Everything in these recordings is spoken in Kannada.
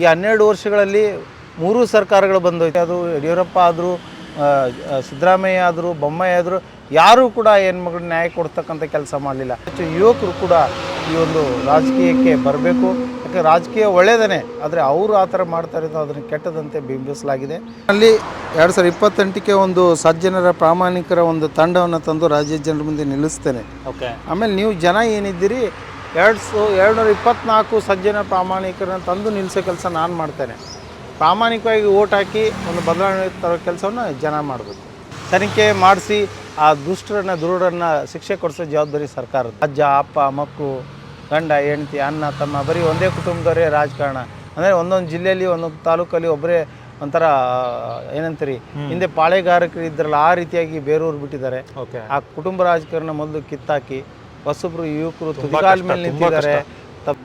ಈ ಹನ್ನೆರಡು ವರ್ಷಗಳಲ್ಲಿ ಮೂರು ಸರ್ಕಾರಗಳು ಬಂದೋಯ್ತು. ಅದು ಯಡಿಯೂರಪ್ಪ ಆದರೂ ಸಿದ್ದರಾಮಯ್ಯ ಆದರೂ ಬೊಮ್ಮಯ್ಯ ಆದರೂ ಯಾರೂ ಕೂಡ ಹೆಣ್ಮಗಳು ನ್ಯಾಯ ಕೊಡ್ತಕ್ಕಂಥ ಕೆಲಸ ಮಾಡಲಿಲ್ಲ. ಹೆಚ್ಚು ಯುವಕರು ಕೂಡ ಈ ಒಂದು ರಾಜಕೀಯಕ್ಕೆ ಬರಬೇಕು. ಯಾಕೆ ರಾಜಕೀಯ ಒಳ್ಳೆಯದೇ ಆದರೆ ಅವರು ಆ ಥರ ಮಾಡ್ತಾರೆ ಇರೋದು ಅದನ್ನು ಕೆಟ್ಟದಂತೆ ಬಿಂಬಿಸಲಾಗಿದೆ. ಅಲ್ಲಿ ಎರಡು ಸಾವಿರದ ಇಪ್ಪತ್ತೆಂಟಕ್ಕೆ ಒಂದು ಸಜ್ಜನರ ಪ್ರಾಮಾಣಿಕರ ಒಂದು ತಂಡವನ್ನು ತಂದು ರಾಜ್ಯ ಜನರ ಮುಂದೆ ನಿಲ್ಲಿಸ್ತೇನೆ. ಓಕೆ ಆಮೇಲೆ ನೀವು ಜನ ಏನಿದ್ದೀರಿ ಎರಡು ಸು ಎರಡು ನೂರ ಇಪ್ಪತ್ನಾಲ್ಕು ಸಜ್ಜನ ಪ್ರಾಮಾಣಿಕರನ್ನು ತಂದು ನಿಲ್ಲಿಸೋ ಕೆಲಸ ನಾನು ಮಾಡ್ತೇನೆ. ಪ್ರಾಮಾಣಿಕವಾಗಿ ಓಟ್ ಹಾಕಿ ಒಂದು ಬದಲಾವಣೆ ತರೋ ಕೆಲಸವನ್ನು ಜನ ಮಾಡಬೇಕು. ತನಿಖೆ ಮಾಡಿಸಿ ಆ ದುಷ್ಟರನ್ನ ದುರುಡರನ್ನ ಶಿಕ್ಷೆ ಕೊಡಿಸೋ ಜವಾಬ್ದಾರಿ ಸರ್ಕಾರದ ಅಜ್ಜ ಅಪ್ಪ ಮಕ್ಕಳು ಗಂಡ ಹೆಂಡತಿ ಅಣ್ಣ ತಮ್ಮ ಬರೀ ಒಂದೇ ಕುಟುಂಬದವರೇ ರಾಜಕಾರಣ. ಅಂದರೆ ಒಂದೊಂದು ಜಿಲ್ಲೆಯಲ್ಲಿ ಒಂದೊಂದು ತಾಲೂಕಲ್ಲಿ ಒಬ್ಬರೇ ಒಂಥರ ಏನಂತೀರಿ ಹಿಂದೆ ಪಾಳೆಗಾರಕರು ಇದ್ರಲ್ಲ ಆ ರೀತಿಯಾಗಿ ಬೇರೂರು ಬಿಟ್ಟಿದ್ದಾರೆ. ಓಕೆ. ಆ ಕುಟುಂಬ ರಾಜಕಾರಣ ಮೊದಲು ಕಿತ್ತಾಕಿ ಹೊಸಬ್ರು ಯುವಕರು ತುದಿಗಾಲ ಮೇಲೆ ನಿಂತಿದ್ದಾರೆ. ತಪ್-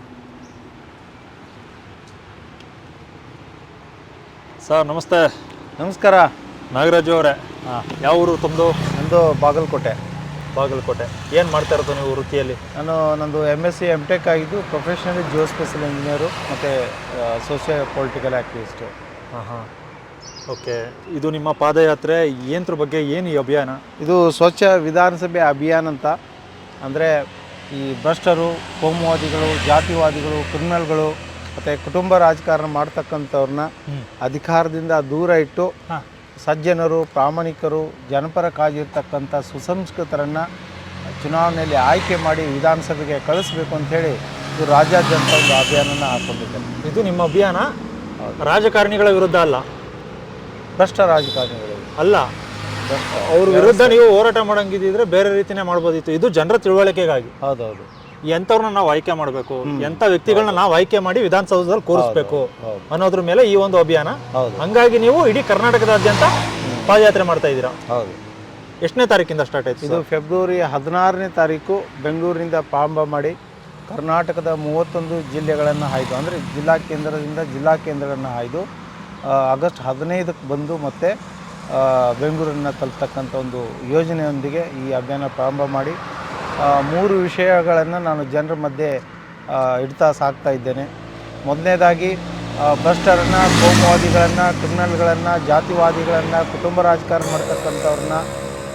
ಸರ್ ನಮಸ್ತೆ. ನಮಸ್ಕಾರ. ನಾಗರಾಜು ಅವರೇ. ಯಾವ ಊರು ತಮ್ಮದು ನಂದು ಬಾಗಲಕೋಟೆ. ಬಾಗಲಕೋಟೆ. ಏನು ಮಾಡ್ತಾ ಇರೋದು ನೀವು ವೃತ್ತಿಯಲ್ಲಿ? ನಾನು ನಂದು M S C M tech ಆಗಿದ್ದು ಪ್ರೊಫೆಷನಲಿ ಜಿಯೋ ಸ್ಪೆಷಲ್ ಇಂಜಿನಿಯರು ಮತ್ತು ಸೋಷಿಯೋ ಪೊಲಿಟಿಕಲ್ ಆ್ಯಕ್ಟಿವಿಸ್ಟು ಹಾಂ ಹಾಂ. ಓಕೆ. ಇದು ನಿಮ್ಮ ಪಾದಯಾತ್ರೆ. ಏನ್ರ ಬಗ್ಗೆ ಏನು ಈ ಅಭಿಯಾನ? ಇದು ಸ್ವಚ್ಛ ವಿಧಾನಸಭೆ ಅಭಿಯಾನ ಅಂತ ಅಂದರೆ ಈ ಭ್ರಷ್ಟರು ಕೋಮುವಾದಿಗಳು ಜಾತಿವಾದಿಗಳು ಕ್ರಿಮಿನಲ್ಗಳು ಮತ್ತು ಕುಟುಂಬ ರಾಜಕಾರಣ ಮಾಡ್ತಕ್ಕಂಥವ್ರನ್ನ. ಅಧಿಕಾರದಿಂದ ದೂರ ಇಟ್ಟು ಸಜ್ಜನರು ಪ್ರಾಮಾಣಿಕರು ಜನಪರ ಕಾಜಿರ್ತಕ್ಕಂಥ ಸುಸಂಸ್ಕೃತರನ್ನು ಚುನಾವಣೆಯಲ್ಲಿ ಆಯ್ಕೆ ಮಾಡಿ ವಿಧಾನಸಭೆಗೆ ಕಳಿಸ್ಬೇಕು ಅಂಥೇಳಿ ಇದು ರಾಜ್ಯಾದ್ಯಂತ ಒಂದು ಅಭಿಯಾನನ ಹಾಕೊಂಡಿದ್ದಾರೆ. ಇದು ನಿಮ್ಮ ಅಭಿಯಾನ? ರಾಜಕಾರಣಿಗಳ ವಿರುದ್ಧ ಅಲ್ಲ? ಭ್ರಷ್ಟ ರಾಜಕಾರಣಿಗಳು ಅಲ್ಲ. ಅವ್ರ ವಿರುದ್ಧ ನೀವು ಹೋರಾಟ ಮಾಡಂಗಿದ್ರೆ ಬೇರೆ ರೀತಿನೇ ಮಾಡ್ಬೋದಿತ್ತು. ಇದು ಜನರ ತಿಳುವಳಿಕೆಗಾಗಿ. ಹೌದೌದು. ಎಂಥವ್ರನ್ನ ನಾವು ಆಯ್ಕೆ ಮಾಡಬೇಕು ಎಂಥ ವ್ಯಕ್ತಿಗಳನ್ನ ನಾವು ಆಯ್ಕೆ ಮಾಡಿ ವಿಧಾನಸೌಧದಲ್ಲಿ ಕೂರಿಸ್ಬೇಕು ಅನ್ನೋದ್ರ ಮೇಲೆ ಈ ಒಂದು ಅಭಿಯಾನ. ಹೌದು. ಹಂಗಾಗಿ ನೀವು ಇಡೀ ಕರ್ನಾಟಕದಾದ್ಯಂತ ಪಾದಯಾತ್ರೆ ಮಾಡ್ತಾ ಇದ್ದೀರಾ? ಹೌದು. ಎಷ್ಟನೇ ತಾರೀಕಿಂದ ಸ್ಟಾರ್ಟ್ ಆಯ್ತು ಇದು ಫೆಬ್ರವರಿ ಹದಿನಾರನೇ ತಾರೀಕು ಬೆಂಗಳೂರಿನಿಂದ ಪ್ರಾರಂಭ ಮಾಡಿ ಕರ್ನಾಟಕದ ಮೂವತ್ತೊಂದು ಜಿಲ್ಲೆಗಳನ್ನು ಹಾಯ್ದು ಅಂದರೆ ಜಿಲ್ಲಾ ಕೇಂದ್ರದಿಂದ ಜಿಲ್ಲಾ ಕೇಂದ್ರಗಳನ್ನು ಆಯ್ದು ಆಗಸ್ಟ್ ಹದಿನೈದಕ್ಕೆ ಬಂದು ಮತ್ತೆ ಬೆಂಗಳೂರನ್ನು ತಲುಪ್ತಕ್ಕಂಥ ಒಂದು ಯೋಜನೆಯೊಂದಿಗೆ ಈ ಅಭಿಯಾನ ಪ್ರಾರಂಭ ಮಾಡಿ ಮೂರು ವಿಷಯಗಳನ್ನು ನಾನು ಜನರ ಮಧ್ಯೆ ಇಡ್ತಾ ಸಾಕ್ತಾ ಇದ್ದೇನೆ. ಮೊದಲನೇದಾಗಿ ಭ್ರಷ್ಟರನ್ನು ಕೋಮುವಾದಿಗಳನ್ನು ಕ್ರಿಮಿನಲ್ಗಳನ್ನು ಜಾತಿವಾದಿಗಳನ್ನು ಕುಟುಂಬ ರಾಜಕಾರಣ ಮಾಡ್ತಕ್ಕಂಥವ್ರನ್ನ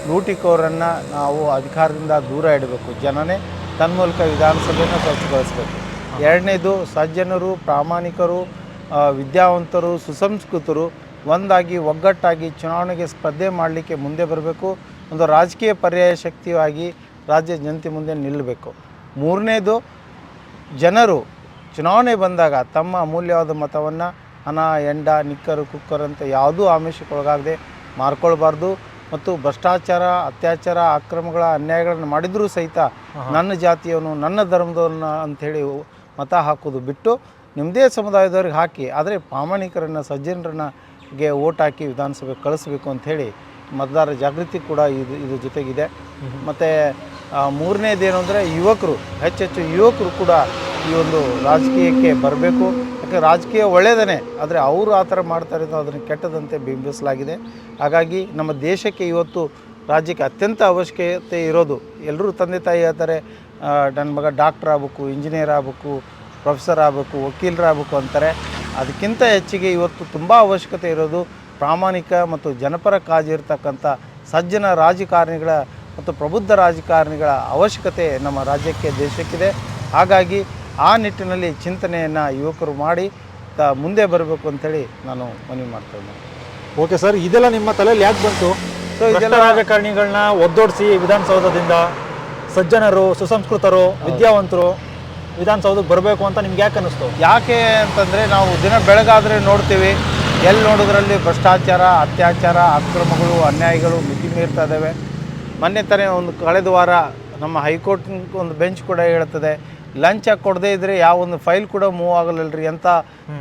ಲೂಟಿಕೋರನ್ನು ನಾವು ಅಧಿಕಾರದಿಂದ ದೂರ ಇಡಬೇಕು. ಜನನೇ ತನ್ಮೂಲಕ ವಿಧಾನಸಭೆಯನ್ನು ಸ್ವಚ್ಛಗೊಳಿಸಬೇಕು. ಎರಡನೇದು ಸಜ್ಜನರು ಪ್ರಾಮಾಣಿಕರು ವಿದ್ಯಾವಂತರು ಸುಸಂಸ್ಕೃತರು ಒಂದಾಗಿ ಒಗ್ಗಟ್ಟಾಗಿ ಚುನಾವಣೆಗೆ ಸ್ಪರ್ಧೆ ಮಾಡಲಿಕ್ಕೆ ಮುಂದೆ ಬರಬೇಕು. ಒಂದು ರಾಜಕೀಯ ಪರ್ಯಾಯ ಶಕ್ತಿಯಾಗಿ ರಾಜ್ಯ ಜನತೆ ಮುಂದೆ ನಿಲ್ಲಬೇಕು. ಮೂರನೇದು ಜನರು ಚುನಾವಣೆ ಬಂದಾಗ ತಮ್ಮ ಅಮೂಲ್ಯವಾದ ಮತವನ್ನು ಹಣ ಎಂಡ ನಿಕ್ಕರು ಕುಕ್ಕರ್ ಅಂತ ಯಾವುದೂ ಆಮಿಷಕ್ಕೊಳಗಾಗದೆ ಮಾರ್ಕೊಳ್ಬಾರ್ದು. ಮತ್ತು ಭ್ರಷ್ಟಾಚಾರ ಅತ್ಯಾಚಾರ ಅಕ್ರಮಗಳ ಅನ್ಯಾಯಗಳನ್ನು ಮಾಡಿದರೂ ಸಹಿತ ನನ್ನ ಜಾತಿಯವನು ನನ್ನ ಧರ್ಮದವನು ಅಂಥೇಳಿ ಮತ ಹಾಕೋದು ಬಿಟ್ಟು ನಿಮ್ಮದೇ ಸಮುದಾಯದವ್ರಿಗೆ ಹಾಕಿ ಆದರೆ ಪ್ರಾಮಾಣಿಕರನ್ನು ಸಜ್ಜನರನ್ನ ಗೆ ಓಟ್ ಹಾಕಿ ವಿಧಾನಸಭೆ ಕಳಿಸ್ಬೇಕು ಅಂಥೇಳಿ ಮತದಾರರ ಜಾಗೃತಿ ಕೂಡ ಇದು ಇದ್ರ ಜೊತೆಗಿದೆ. ಮತ್ತು ಮೂರನೇದೇನು ಅಂದರೆ ಯುವಕರು, ಹೆಚ್ಚೆಚ್ಚು ಯುವಕರು ಕೂಡ ಈ ಒಂದು ರಾಜಕೀಯಕ್ಕೆ ಬರಬೇಕು. ಯಾಕೆ ರಾಜಕೀಯ ಒಳ್ಳೆಯದೇ ಆದರೆ ಅವರು ಆ ಥರ ಮಾಡ್ತಾರೆ ಅದನ್ನು ಕೆಟ್ಟದಂತೆ ಬಿಂಬಿಸಲಾಗಿದೆ ಹಾಗಾಗಿ ನಮ್ಮ ದೇಶಕ್ಕೆ ಇವತ್ತು ರಾಜ್ಯಕ್ಕೆ ಅತ್ಯಂತ ಅವಶ್ಯಕತೆ ಇರೋದು ಎಲ್ಲರೂ ತಂದೆ ತಾಯಿ ಹೇಳ್ತಾರೆ ನನ್ನ ಮಗ ಡಾಕ್ಟ್ರ್ ಆಗಬೇಕು, ಇಂಜಿನಿಯರ್ ಆಗಬೇಕು, ಪ್ರೊಫೆಸರ್ ಆಗಬೇಕು, ವಕೀಲರಾಗಬೇಕು ಅಂತಾರೆ. ಅದಕ್ಕಿಂತ ಹೆಚ್ಚಿಗೆ ಇವತ್ತು ತುಂಬ ಅವಶ್ಯಕತೆ ಇರೋದು ಪ್ರಾಮಾಣಿಕ ಮತ್ತು ಜನಪರ ಕಾಜಿ ಇರತಕ್ಕಂಥ ಸಜ್ಜನ ರಾಜಕಾರಣಿಗಳ ಮತ್ತು ಪ್ರಬುದ್ಧ ರಾಜಕಾರಣಿಗಳ ಅವಶ್ಯಕತೆ ನಮ್ಮ ರಾಜ್ಯಕ್ಕೆ ದೇಶಕ್ಕಿದೆ. ಹಾಗಾಗಿ ಆ ನಿಟ್ಟಿನಲ್ಲಿ ಚಿಂತನೆಯನ್ನು ಯುವಕರು ಮಾಡಿ ತ ಮುಂದೆ ಬರಬೇಕು ಅಂತೇಳಿ ನಾನು ಮನವಿ ಮಾಡ್ತಾ ಇದ್ದೇನೆ. ಓಕೆ ಸರ್ ಇದೆಲ್ಲ ನಿಮ್ಮ ತಲೆಯಲ್ಲಿ ಯಾಕೆ ಬಂತು? ಸೊ ಇದೆಲ್ಲ ರಾಜಕಾರಣಿಗಳನ್ನ ಒದ್ದೋಡಿಸಿ ವಿಧಾನಸೌಧದಿಂದ ಸಜ್ಜನರು ಸುಸಂಸ್ಕೃತರು ವಿದ್ಯಾವಂತರು ವಿಧಾನಸೌಧಕ್ಕೆ ಬರಬೇಕು ಅಂತ ನಿಮ್ಗೆ ಯಾಕೆ ಅನ್ನಿಸ್ತು? ಯಾಕೆ ಅಂತಂದರೆ ನಾವು ದಿನ ಬೆಳಗಾದರೆ ನೋಡ್ತೀವಿ. ಎಲ್ಲಿ ನೋಡೋದ್ರಲ್ಲಿ ಭ್ರಷ್ಟಾಚಾರ ಅತ್ಯಾಚಾರ ಅಕ್ರಮಗಳು ಅನ್ಯಾಯಗಳು ಮಿತಿ ಮೀರ್ತಾ ಇದ್ದಾವೆ ಮೊನ್ನೆ ತಾನೇ ಒಂದು ಕಳೆದ ವಾರ ನಮ್ಮ ಹೈಕೋರ್ಟ್ ಒಂದು ಬೆಂಚ್ ಕೂಡ ಹೇಳ್ತದೆ. ಲಂಚ ಕೊಡದೇ ಇದ್ದರೆ ಯಾವ ಒಂದು ಫೈಲ್ ಕೂಡ ಮೂವ್ ಆಗಲ್ಲಲ್ರಿ ಅಂತ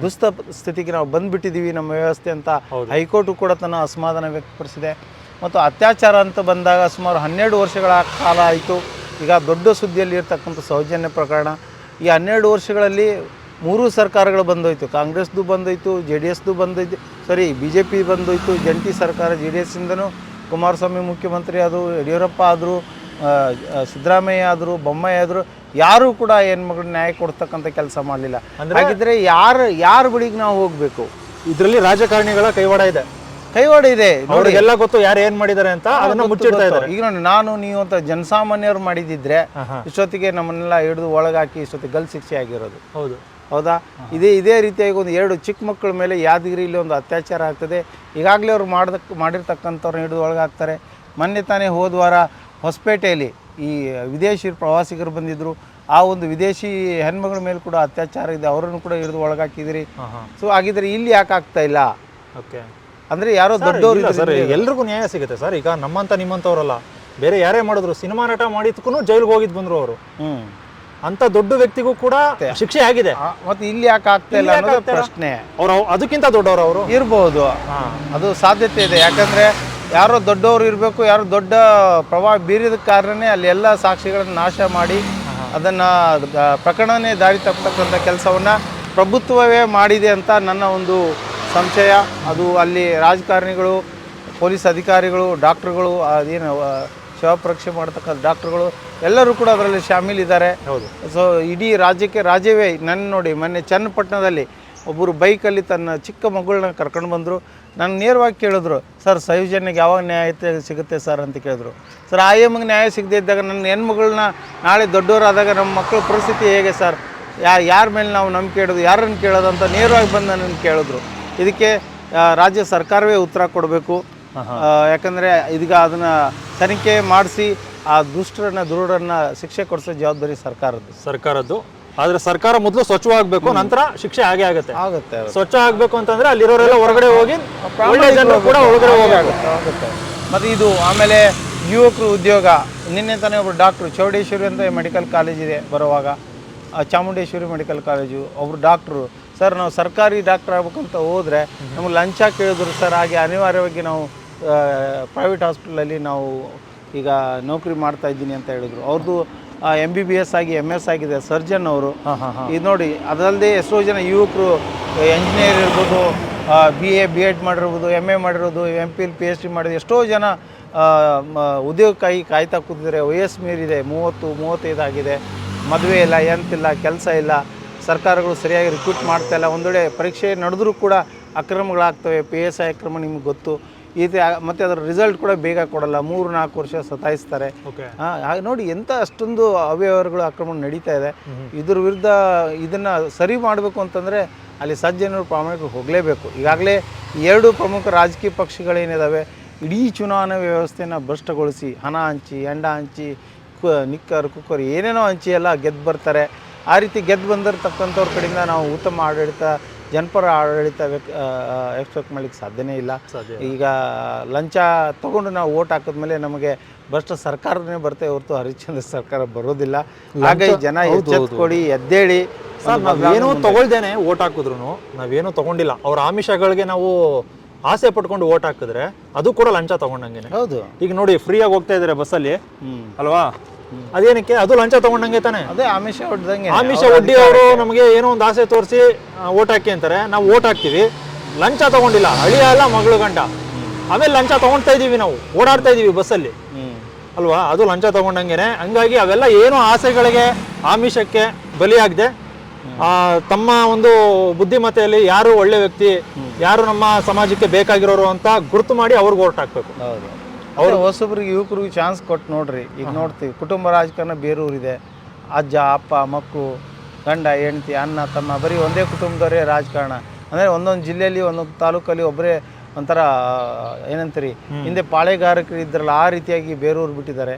ದುಸ್ತ ಸ್ಥಿತಿಗೆ ನಾವು ಬಂದ್ಬಿಟ್ಟಿದ್ದೀವಿ ನಮ್ಮ ವ್ಯವಸ್ಥೆ ಅಂತ ಹೈಕೋರ್ಟು ಕೂಡ ತನ್ನ ಅಸಮಾಧಾನ ವ್ಯಕ್ತಪಡಿಸಿದೆ. ಮತ್ತು ಅತ್ಯಾಚಾರ ಅಂತ ಬಂದಾಗ ಸುಮಾರು ಹನ್ನೆರಡು ವರ್ಷಗಳ ಕಾಲ ಆಯಿತು. ಈಗ ದೊಡ್ಡ ಸುದ್ದಿಯಲ್ಲಿ ಇರ್ತಕ್ಕಂಥ ಸೌಜನ್ಯ ಪ್ರಕರಣ. ಈ ಹನ್ನೆರಡು ವರ್ಷಗಳಲ್ಲಿ ಮೂರು ಸರ್ಕಾರಗಳು ಬಂದೋಯ್ತು. ಕಾಂಗ್ರೆಸ್ದು ಬಂದೋಯ್ತು ಜೆ ಡಿ ಎಸ್ದು ಬಂದೋಯ್ತು ಸರಿ ಬಿ ಜೆ ಪಿ ಬಂದೋಯ್ತು ಜಂಟಿ ಸರ್ಕಾರ ಜೆ ಡಿ ಎಸ್ಸಿಂದನೂ ಕುಮಾರಸ್ವಾಮಿ ಮುಖ್ಯಮಂತ್ರಿ ಆದರು ಯಡಿಯೂರಪ್ಪ ಆದರು ಸಿದ್ದರಾಮಯ್ಯ ಆದರು ಬೊಮ್ಮಾಯಿ ಆದರು ಯಾರೂ ಕೂಡ ಹೆಣ್ಮಗಳು ನ್ಯಾಯ ಕೊಡ್ತಕ್ಕಂಥ ಕೆಲಸ ಮಾಡಲಿಲ್ಲ. ಹಾಗಿದ್ರೆ ಯಾರು ಯಾರ ಬಳಿಗೆ ನಾವು ಹೋಗಬೇಕು? ಇದರಲ್ಲಿ ರಾಜಕಾರಣಿಗಳ ಕೈವಾಡ ಇದೆ. ಕೈವಾಡ ಇದೆ ಅವ್ರಿಗೆಲ್ಲ ಗೊತ್ತು ಯಾರು ಏನ್ ಮಾಡಿದ್ದಾರೆ ಅಂತ ಅದನ್ನ ಮುಚ್ಚಿಡ್ತಾ ಇದ್ದಾರೆ. ಈಗ ನೋಡಿ ನಾನು ನೀವು ಅಂತ ಜನಸಾಮಾನ್ಯರು ಮಾಡಿದಿದ್ರೆ. ಇಷ್ಟೊತ್ತಿಗೆ ನಮ್ಮನ್ನೆಲ್ಲ ಹಿಡಿದು ಒಳಗಾಕಿ ಇಷ್ಟೊತ್ತಿಗೆ ಗಲ್ ಶಿಕ್ಷೆ ಆಗಿರೋದು. ಹೌದು. ಹೌದಾ? ಇದೇ ಇದೇ ರೀತಿಯಾಗಿ ಒಂದು ಎರಡು ಚಿಕ್ಕ ಮಕ್ಕಳ ಮೇಲೆ ಯಾದಗಿರಿಲಿ ಒಂದು ಅತ್ಯಾಚಾರ ಆಗ್ತದೆ. ಈಗಾಗಲೇ ಅವ್ರು ಮಾಡ್ದಕ್ ಮಾಡಿರ್ತಕ್ಕಂಥವ್ರನ್ನ ಹಿಡಿದು ಒಳಗಾಗ್ತಾರೆ ಮೊನ್ನೆ ತಾನೇ ಹೋದ ವಾರ ಹೊಸಪೇಟೆಯಲ್ಲಿ ಈ ವಿದೇಶಿ ಪ್ರವಾಸಿಗರು ಬಂದಿದ್ದರು ಆ ಒಂದು ವಿದೇಶಿ ಹೆಣ್ಮಗಳ ಮೇಲೆ ಕೂಡ ಅತ್ಯಾಚಾರ ಇದೆ. ಅವರನ್ನು ಕೂಡ ಹಿಡಿದು ಒಳಗಾಕಿದಿರಿ ಸೊ ಹಾಗಿದ್ರೆ ಇಲ್ಲಿ ಯಾಕೆ ಆಗ್ತಾ ಇಲ್ಲ? ಓಕೆ. ಅಂದರೆ ಯಾರೋ ದೊಡ್ಡವರು ಸರ್ ಎಲ್ರಿಗೂ ನ್ಯಾಯ ಸಿಗುತ್ತೆ ಸರ್. ಈಗ ನಮ್ಮಂತ ನಿಮ್ಮಂತವ್ರಲ್ಲ ಬೇರೆ ಯಾರೇ ಮಾಡಿದ್ರು ಸಿನಿಮಾ ನಟ ಮಾಡಿದ್ಕೂ ಜೈಲ್ಗೆ ಹೋಗಿದ್ ಬಂದ್ರು ಅವರು. ಅಂತ ದೊಡ್ಡ ವ್ಯಕ್ತಿಗೂ ಕೂಡ ಶಿಕ್ಷೆ ಆಗಿದೆ. ಮತ್ತೆ ಇಲ್ಲಿ ಯಾಕೆ ಆಗ್ತಾ ಇಲ್ಲ ಅನ್ನೋದು ಪ್ರಶ್ನೆ. ಅವ್ರು ಅದಕ್ಕಿಂತ ದೊಡ್ಡವರು ಅವರು. ಇರ್ಬೋದು. ಹಾ. ಅದು ಸಾಧ್ಯತೆ ಇದೆ. ಯಾಕಂದ್ರೆ ಯಾರೋ ದೊಡ್ಡವರು ಇರಬೇಕು ಯಾರೋ ದೊಡ್ಡ ಪ್ರಭಾವ ಬೀರಿದ ಕಾರಣನೇ ಅಲ್ಲಿ ಎಲ್ಲ ಸಾಕ್ಷಿಗಳನ್ನು ನಾಶ ಮಾಡಿ ಅದನ್ನ ಪ್ರಕರಣನೇ ದಾರಿ ತಪ್ಪತಕ್ಕಂಥ ಕೆಲಸವನ್ನ ಪ್ರಭುತ್ವವೇ ಮಾಡಿದೆ ಅಂತ ನನ್ನ ಒಂದು ಸಂಶಯ ಅದು ಅಲ್ಲಿ ರಾಜಕಾರಣಿಗಳು ಪೊಲೀಸ್ ಅಧಿಕಾರಿಗಳು ಡಾಕ್ಟ್ರುಗಳು ಅದೇನು ಆ, ಶವ ಪರೀಕ್ಷೆ ಮಾಡ್ತಕ್ಕಂಥ ಡಾಕ್ಟ್ರುಗಳು ಎಲ್ಲರೂ ಕೂಡ ಅದರಲ್ಲಿ ಶಾಮೀಲಿದ್ದಾರೆ ಹೌದು. ಸೊ ಇಡೀ ರಾಜ್ಯಕ್ಕೆ ರಾಜ್ಯವೇ ನನ್ನ ನೋಡಿ ಮೊನ್ನೆ ಚನ್ನಪಟ್ಟಣದಲ್ಲಿ ಒಬ್ಬರು ಬೈಕಲ್ಲಿ ತನ್ನ ಚಿಕ್ಕ ಮಗಳನ್ನ ಕರ್ಕೊಂಡು ಬಂದರು. ನಾನು ನೇರವಾಗಿ ಕೇಳಿದ್ರು ಸರ್ ಸಯೋಜನೆಗೆ ಯಾವಾಗ ನ್ಯಾಯ ಸಿಗುತ್ತೆ ಸರ್? ಅಂತ ಕೇಳಿದ್ರು. ಸರ್ ಆ ಎಮ್ಮಗೆ ನ್ಯಾಯ ಸಿಗದೇ ಇದ್ದಾಗ ನನ್ನ ಹೆಣ್ಮಗಳನ್ನ ನಾಳೆ ದೊಡ್ಡವರಾದಾಗ ನಮ್ಮ ಮಕ್ಕಳ ಪರಿಸ್ಥಿತಿ ಹೇಗೆ ಸರ್? ಯಾ ಯಾರ ಮೇಲೆ ನಾವು ನಂಬಿಕೆ ಇಡೋದು ಯಾರನ್ನು ಕೇಳೋದು ಅಂತ ನೇರವಾಗಿ ಬಂದು ನನ್ನ ಕೇಳಿದ್ರು. ಇದಕ್ಕೆ ರಾಜ್ಯ ಸರ್ಕಾರವೇ ಉತ್ತರ ಕೊಡಬೇಕು. ಯಾಕಂದರೆ ಇದೀಗ ಅದನ್ನು ತನಿಖೆ ಮಾಡಿಸಿ ಆ ದುಷ್ಟರನ್ನ ದುರುಡರನ್ನ ಶಿಕ್ಷೆ ಕೊಡಿಸೋ ಜವಾಬ್ದಾರಿ ಸರ್ಕಾರದ್ದು. ಸರ್ಕಾರದ್ದು. ಆದರೆ ಸರ್ಕಾರ ಮೊದಲು ಸ್ವಚ್ಛವಾಗಬೇಕು ನಂತರ ಶಿಕ್ಷೆ ಹಾಗೆ ಆಗುತ್ತೆ. ಆಗುತ್ತೆ ಸ್ವಚ್ಛ ಆಗಬೇಕು ಅಂತಂದ್ರೆ ಅಲ್ಲಿರೋರೆಲ್ಲ ಹೊರಗಡೆ ಹೋಗಿ ಒಳ್ಳೆ ಜನರು ಕೂಡ ಹೊರಗಡೆ ಹೋಗುತ್ತೆ ಮತ್ತು ಇದು ಆಮೇಲೆ ಯುವಕರು ಉದ್ಯೋಗ. ನಿನ್ನೆ ತಾನೇ ಒಬ್ಬರು ಡಾಕ್ಟ್ರು ಚೌಡೇಶ್ವರಿ ಅಂತ ಮೆಡಿಕಲ್ ಕಾಲೇಜ್ ಇದೆ ಬರುವಾಗ. ಚಾಮುಂಡೇಶ್ವರಿ ಮೆಡಿಕಲ್ ಕಾಲೇಜು ಒಬ್ಬರು ಡಾಕ್ಟ್ರು. ಸರ್ ನಾವು ಸರ್ಕಾರಿ ಡಾಕ್ಟರ್ ಆಗ್ಬೇಕಂತ ಹೋದರೆ ನಮಗೆ ಲಂಚ ಕೇಳಿದ್ರು ಸರ್ ಹಾಗೆ ಅನಿವಾರ್ಯವಾಗಿ ನಾವು ಪ್ರೈವೇಟ್ ಹಾಸ್ಪಿಟ್ಲಲ್ಲಿ ನಾವು ಈಗ ನೌಕರಿ ಮಾಡ್ತಾ ಇದ್ದೀನಿ ಅಂತ ಹೇಳಿದ್ರು. ಅವ್ರದ್ದು ಎಂ ಬಿ ಬಿ ಎಸ್ ಆಗಿ ಎಂ ಎಸ್ ಆಗಿದೆ ಸರ್ಜನ್ ಅವರು. ಇದು ನೋಡಿ ಅದಲ್ಲದೆ ಎಷ್ಟೋ ಜನ ಯುವಕರು ಎಂಜಿನಿಯರ್ ಇರ್ಬೋದು ಬಿ ಎ ಬಿ ಎಡ್ ಮಾಡಿರ್ಬೋದು ಎಂ ಎ ಮಾಡಿರೋದು M P L P H D ಮಾಡಿದ ಎಷ್ಟೋ ಜನ ಉದ್ಯೋಗಕ್ಕಾಗಿ ಕಾಯ್ತಾ ಕೂತಿದ್ದಾರೆ ವಯಸ್ಸು ಮೀರಿದೆ ಮೂವತ್ತು ಮೂವತ್ತೈದು ಆಗಿದೆ ಮದುವೆ ಇಲ್ಲ ಎಂತಿಲ್ಲ ಕೆಲಸ ಇಲ್ಲ. ಸರ್ಕಾರಗಳು ಸರಿಯಾಗಿ ರಿಕ್ರೂಟ್ ಮಾಡ್ತಾ ಇಲ್ಲ. ಒಂದೊಡೆ ಪರೀಕ್ಷೆ ನಡೆದರೂ ಕೂಡ ಅಕ್ರಮಗಳಾಗ್ತವೆ. ಪಿ ಎಸ್ ಐ ಅಕ್ರಮ ನಿಮ್ಗೆ ಗೊತ್ತು. ಈ ಮತ್ತೆ ಅದರ ರಿಸಲ್ಟ್ ಕೂಡ ಬೇಗ ಕೊಡಲ್ಲ. ಮೂರು ನಾಲ್ಕು ವರ್ಷ ಸತಾಯಿಸ್ತಾರೆ. ನೋಡಿ ಎಂಥ ಅಷ್ಟೊಂದು ಅವ್ಯವಹಾರಗಳು ಅಕ್ರಮ ನಡೀತಾ ಇದೆ. ಇದ್ರ ವಿರುದ್ಧ ಇದನ್ನು ಸರಿ ಮಾಡಬೇಕು ಅಂತಂದರೆ ಅಲ್ಲಿ ಸಜ್ಜನರು ಪ್ರಾಮಾಣಿಕರು ಹೋಗಲೇಬೇಕು. ಈಗಾಗಲೇ ಎರಡು ಪ್ರಮುಖ ರಾಜಕೀಯ ಪಕ್ಷಗಳೇನಿದಾವೆ ಇಡೀ ಚುನಾವಣಾ ವ್ಯವಸ್ಥೆಯನ್ನು ಭ್ರಷ್ಟಗೊಳಿಸಿ ಹಣ ಹಂಚಿ ಎಂಡ ಹಂಚಿ ಕು ನಿಕ್ಕರ್ ಕುಕ್ಕರ್ ಏನೇನೋ ಹಂಚಿ ಎಲ್ಲ ಗೆದ್ದು ಬರ್ತಾರೆ. ಆ ರೀತಿ ಗೆದ್ದು ಬಂದಿರತಕ್ಕಂಥವ್ರ ಕಡೆಯಿಂದ ನಾವು ಉತ್ತಮ ಆಡಳಿತ ಜನಪರ ಆಡಳಿತ ಎಕ್ಸ್ಪೆಕ್ಟ್ ಮಾಡ್ಲಿಕ್ಕೆ ಸಾಧ್ಯನೇ ಇಲ್ಲ. ಈಗ ಲಂಚ ತಗೊಂಡು ನಾವು ಓಟ್ ಹಾಕಿದ್ಮೇಲೆ ನಮಗೆ ಬಸ್ಟ್ ಸರ್ಕಾರನೇ ಬರ್ತೇ ಹೊರತು ಹರಿಶ್ಚಂದ್ರ ಸರ್ಕಾರ ಬರೋದಿಲ್ಲ. ಹಾಗಾಗಿ ಜನ ಕೊಡಿ ಎದ್ದೇಳಿ. ಸರ್ ನಾವೇನೋ ತಗೊಳ್ದೇನೆ ಓಟ್ ಹಾಕಿದ್ರು ನಾವೇನೋ ತಗೊಂಡಿಲ್ಲ. ಅವ್ರ ಆಮಿಷಗಳಿಗೆ ನಾವು ಆಸೆ ಪಟ್ಕೊಂಡು ಓಟ್ ಹಾಕಿದ್ರೆ ಅದು ಕೂಡ ಲಂಚ ತಗೊಂಡಂಗೆನೆ. ಹೌದು. ಈಗ ನೋಡಿ ಫ್ರೀಯಾಗಿ ಹೋಗ್ತಾ ಇದಾರೆ ಬಸ್ಸಲ್ಲಿ. ಹ್ಮ್. ಅಲ್ವಾ? ಅದೇನಕ್ಕೆ? ಅದು ಲಂಚ ತಗೊಂಡಂಗೆ ತಾನೆ? ಅದೇ ಆಮಿಷ ಹೊಡ್ದಂಗೆ ಆಮಿಷ ಒಡ್ಡಿ ಅವರು ನಮಗೆ ಏನೋ ಒಂದು ಆಸೆ ತೋರಿಸಿ ಓಟ್ ಹಾಕಿ ಅಂತಾರೆ. ನಾವು ಓಟ್ ಹಾಕ್ತೀವಿ. ಲಂಚ ತಗೊಂಡಿಲ್ಲ. ಅಳಿಯ ಅಲ್ಲ ಮಗಳು ಗಂಡ. ಆಮೇಲೆ ಲಂಚ ತಗೊಳ್ತಾ ಇದೀವಿ ನಾವು. ಓಡಾಡ್ತಾ ಇದೀವಿ ಬಸ್ಸಲ್ಲಿ. ಅಲ್ವಾ? ಅದು ಲಂಚ ತಗೊಂಡಂಗೆನೆ. ಹಂಗಾಗಿ ಅವೆಲ್ಲ ಏನೋ ಆಸೆಗಳಿಗೆ ಆಮಿಷಕ್ಕೆ ಬಲಿಯಾಗದೆ. ತಮ್ಮ ಒಂದು ಬುದ್ಧಿಮತ್ತೆಯಲ್ಲಿ ಯಾರು ಒಳ್ಳೆ ವ್ಯಕ್ತಿ ಯಾರು ನಮ್ಮ ಸಮಾಜಕ್ಕೆ ಬೇಕಾಗಿರೋರು ಅಂತ ಗುರುತು ಮಾಡಿ ಅವ್ರಿಗೆ ಓಟ್ ಹಾಕ್ಬೇಕು. ಹೌದು. ಅವ್ರು ಹೊಸಬ್ರಿಗೆ ಯುವಕರಿಗೆ ಚಾನ್ಸ್ ಕೊಟ್ಟು ನೋಡ್ರಿ. ಈಗ ನೋಡ್ತೀವಿ ಕುಟುಂಬ ರಾಜಕಾರಣ ಬೇರೂರಿದೆ. ಅಜ್ಜ ಅಪ್ಪ ಮಕ್ಕಳು ಗಂಡ ಹೆಂಡತಿ ಅಣ್ಣ ತಮ್ಮ ಬರೀ ಒಂದೇ ಕುಟುಂಬದವರೇ ರಾಜಕಾರಣ. ಅಂದರೆ ಒಂದೊಂದು ಜಿಲ್ಲೆಯಲ್ಲಿ ಒಂದೊಂದು ತಾಲೂಕಲ್ಲಿ ಒಬ್ಬರೇ ಒಂಥರ ಏನಂತೀರಿ ಹಿಂದೆ ಪಾಳೆಗಾರಕರು ಇದ್ರಲ್ಲ ಆ ರೀತಿಯಾಗಿ ಬೇರೂರು ಬಿಟ್ಟಿದ್ದಾರೆ.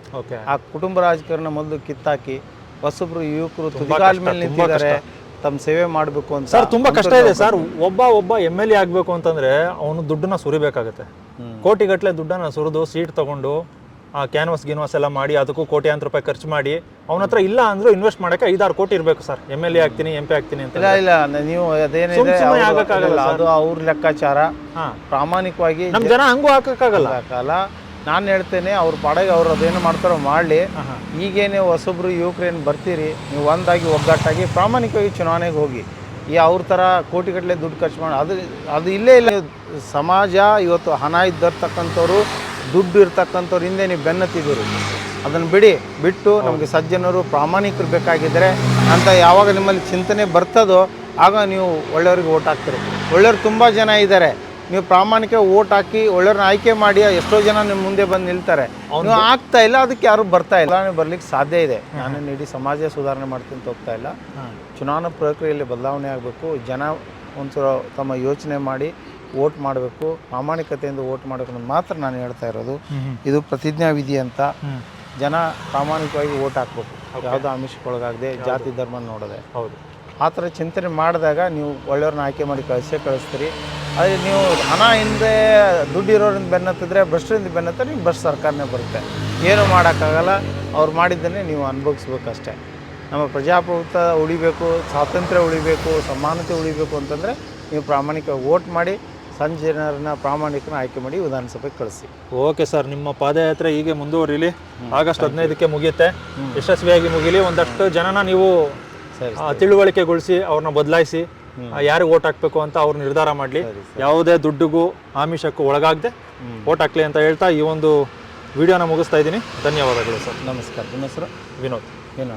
ಆ ಕುಟುಂಬ ರಾಜಕಾರಣ ಮೊದಲು ಕಿತ್ತಾಕಿ ಹೊಸಬ್ರು ಯುವಕರು ತುದಿಗಾಲ ಮೇಲೆ ನಿಂತಿದ್ದಾರೆ. ತಮ್ಮ ಸೇವೆ ಮಾಡಬೇಕು ಅಂತ ಸರ್ ತುಂಬಾ ಕಷ್ಟ ಇದೆ ಸರ್. ಒಬ್ಬ ಒಬ್ಬ ಎಂ ಎಲ್ ಎ ಆಗಬೇಕು ಅಂತಂದ್ರೆ ಅವನು ದುಡ್ಡನ್ನ ಸುರಿಬೇಕಾಗತ್ತೆ. ಕೋಟಿಗಟ್ಟಲೆ ದುಡ್ಡನ್ನ ಸುರಿದು ಸೀಟ್ ತಗೊಂಡು ಆ ಕ್ಯಾನ್ವಾಸ್ ಗಿನ್ವಾಸ್ ಎಲ್ಲ ಮಾಡಿ ಅದಕ್ಕೂ ಕೋಟ್ಯಾಂತರ ರೂಪಾಯಿ ಖರ್ಚು ಮಾಡಿ ಅವನ ಹತ್ರ ಇಲ್ಲ ಅಂದ್ರೂ ಇನ್ವೆಸ್ಟ್ ಮಾಡಕ್ಕೆ ಐದಾರು ಕೋಟಿ ಇರಬೇಕು ಸರ್. ಎಂ ಎಲ್ ಎ ಆಗ್ತೀನಿ ಎಂ ಪಿ ಆಗ್ತೀನಿ ಅಂತ ಇಲ್ಲ ಇಲ್ಲ ನೀವು ಅದೇನಿದೆ ಸುಮ್ ಸುಮ್ನೆ ಅವ್ರು- ಆಗಕ್ಕಾಗಲ್ಲ ಅದು ಅವ್ರ ಲೆಕ್ಕಾಚಾರ. ಪ್ರಾಮಾಣಿಕವಾಗಿ ನಮ್ಮ ಜನ ಹಂಗೂ ಹಾಕಕ್ಕಾಗಲ್ಲ. ಕಾಲ ನಾನು ಹೇಳ್ತೇನೆ ಅವ್ರ ಪಾಡಿಗೆ ಅವ್ರು ಅದೇನು ಮಾಡ್ತಾರೋ ಮಾಡಲಿ. ಈಗೇನೆ ಹೊಸಬ್ರು ಯುವಕರೇನು ಬರ್ತೀರಿ ನೀವು ಒಂದಾಗಿ ಒಗ್ಗಟ್ಟಾಗಿ ಪ್ರಾಮಾಣಿಕವಾಗಿ ಚುನಾವಣೆಗೆ ಹೋಗಿ. ಈ ಅವ್ರ ಥರ ಕೋಟಿಗಟ್ಟಲೆ ದುಡ್ಡು ಖರ್ಚು ಮಾಡಿ ಅದು ಅದು ಇಲ್ಲೇ ಇಲ್ಲ. ಸಮಾಜ ಇವತ್ತು ಹಣ ಇದ್ದಿರ್ತಕ್ಕಂಥವ್ರು ದುಡ್ಡು ಇರ್ತಕ್ಕಂಥವ್ರು ಹಿಂದೆ ನೀವು ಬೆನ್ನತ್ತಿದ್ದೀರಿ. ಅದನ್ನು ಬಿಡಿ ಬಿಟ್ಟು ನಮಗೆ ಸಜ್ಜನರು ಪ್ರಾಮಾಣಿಕರು ಬೇಕಾಗಿದ್ದರೆ ಅಂತ ಯಾವಾಗ ನಿಮ್ಮಲ್ಲಿ ಚಿಂತನೆ ಬರ್ತದೋ ಆಗ ನೀವು ಒಳ್ಳೆಯವ್ರಿಗೆ ಓಟ್ ಹಾಕ್ತೀರಿ. ಒಳ್ಳೆಯವ್ರು ತುಂಬ ಜನ ಇದ್ದಾರೆ ನೀವು ಪ್ರಾಮಾಣಿಕ ಓಟ್ ಹಾಕಿ ಒಳ್ಳೆಯವ್ರನ್ನ ಆಯ್ಕೆ ಮಾಡಿ ಎಷ್ಟೋ ಜನ ನಿಮ್ಮ ಮುಂದೆ ಬಂದು ನಿಲ್ತಾರೆ. ನೀವು ಆಗ್ತಾ ಇಲ್ಲ ಅದಕ್ಕೆ ಯಾರು ಬರ್ತಾ ಇಲ್ಲ. ಬರ್ಲಿಕ್ಕೆ ಸಾಧ್ಯ ಇದೆ. ನಾನು ಇಡೀ ಸಮಾಜ ಸುಧಾರಣೆ ಮಾಡ್ತೀನಿ ಅಂತ ಹೋಗ್ತಾ ಇಲ್ಲ. ಚುನಾವಣಾ ಪ್ರಕ್ರಿಯೆಯಲ್ಲಿ ಬದಲಾವಣೆ ಆಗಬೇಕು. ಜನ ಒಂಚೂರು ತಮ್ಮ ಯೋಚನೆ ಮಾಡಿ ಓಟ್ ಮಾಡಬೇಕು. ಪ್ರಾಮಾಣಿಕತೆಯಿಂದ ಓಟ್ ಮಾಡಬೇಕು ಅನ್ನೋದು ಮಾತ್ರ ನಾನು ಹೇಳ್ತಾ ಇರೋದು. ಇದು ಪ್ರತಿಜ್ಞಾ ವಿಧಿ ಅಂತ ಜನ ಪ್ರಾಮಾಣಿಕವಾಗಿ ಓಟ್ ಹಾಕ್ಬೇಕು. ಯಾವುದೋ ಆಮಿಷಕ್ಕೊಳಗಾಗದೆ ಜಾತಿ ಧರ್ಮ ನೋಡದೆ. ಹೌದು. ಆ ಥರ ಚಿಂತನೆ ಮಾಡಿದಾಗ ನೀವು ಒಳ್ಳೆಯವ್ರನ್ನ ಆಯ್ಕೆ ಮಾಡಿ ಕಳಿಸೇ ಕಳಿಸ್ತೀರಿ. ಅದೇ ನೀವು ಹಣ ಹಿಂದೆ ದುಡ್ಡಿರೋರಿಂದ ಬೆನ್ನತ್ತಿದ್ರೆ ಭ್ರಷ್ಟರಿಂದ ಬೆನ್ನತ್ತ ನೀವು ಬಸ್ ಸರ್ಕಾರನೇ ಬರುತ್ತೆ. ಏನು ಮಾಡೋಕ್ಕಾಗಲ್ಲ. ಅವ್ರು ಮಾಡಿದ್ದನ್ನೇ ನೀವು ಅನುಭವಿಸ್ಬೇಕಷ್ಟೇ. ನಮ್ಮ ಪ್ರಜಾಪ್ರಭುತ್ವ ಉಳಿಬೇಕು ಸ್ವಾತಂತ್ರ್ಯ ಉಳಿಬೇಕು ಸಮಾನತೆ ಉಳಿಬೇಕು ಅಂತಂದರೆ ನೀವು ಪ್ರಾಮಾಣಿಕವಾಗಿ ವೋಟ್ ಮಾಡಿ ಸಂಜೆನರನ್ನ ಪ್ರಾಮಾಣಿಕನ ಆಯ್ಕೆ ಮಾಡಿ ವಿಧಾನಸಭೆಗೆ ಕಳಿಸಿ. ಓಕೆ ಸರ್ ನಿಮ್ಮ ಪಾದಯಾತ್ರೆ ಹೀಗೆ ಮುಂದುವರಿಲಿ. ಆಗಸ್ಟ್ ಹದಿನೈದಕ್ಕೆ ಮುಗಿಯುತ್ತೆ. ಯಶಸ್ವಿಯಾಗಿ ಮುಗಿಲಿ. ಒಂದಷ್ಟು ಜನನ ನೀವು ತಿಳುವಳಿಕೆಗೊಳಿಸಿ ಅವ್ರನ್ನ ಬದಲಾಯಿಸಿ. ಯಾರಿಗೆ ಓಟ್ ಹಾಕ್ಬೇಕು ಅಂತ ಅವ್ರು ನಿರ್ಧಾರ ಮಾಡಲಿ. ಯಾವುದೇ ದುಡ್ಡಿಗೂ ಆಮಿಷಕ್ಕೂ ಒಳಗಾಗದೆ ಓಟ್ ಹಾಕ್ಲಿ ಅಂತ ಹೇಳ್ತಾ ಈ ಒಂದು ವಿಡಿಯೋನ ಮುಗಿಸ್ತಾ ಇದ್ದೀನಿ. ಧನ್ಯವಾದಗಳು ಸರ್. ನಮಸ್ಕಾರ. ನಿಮ್ಮ ಹೆಸರು? ವಿನೋದ್. ಏನು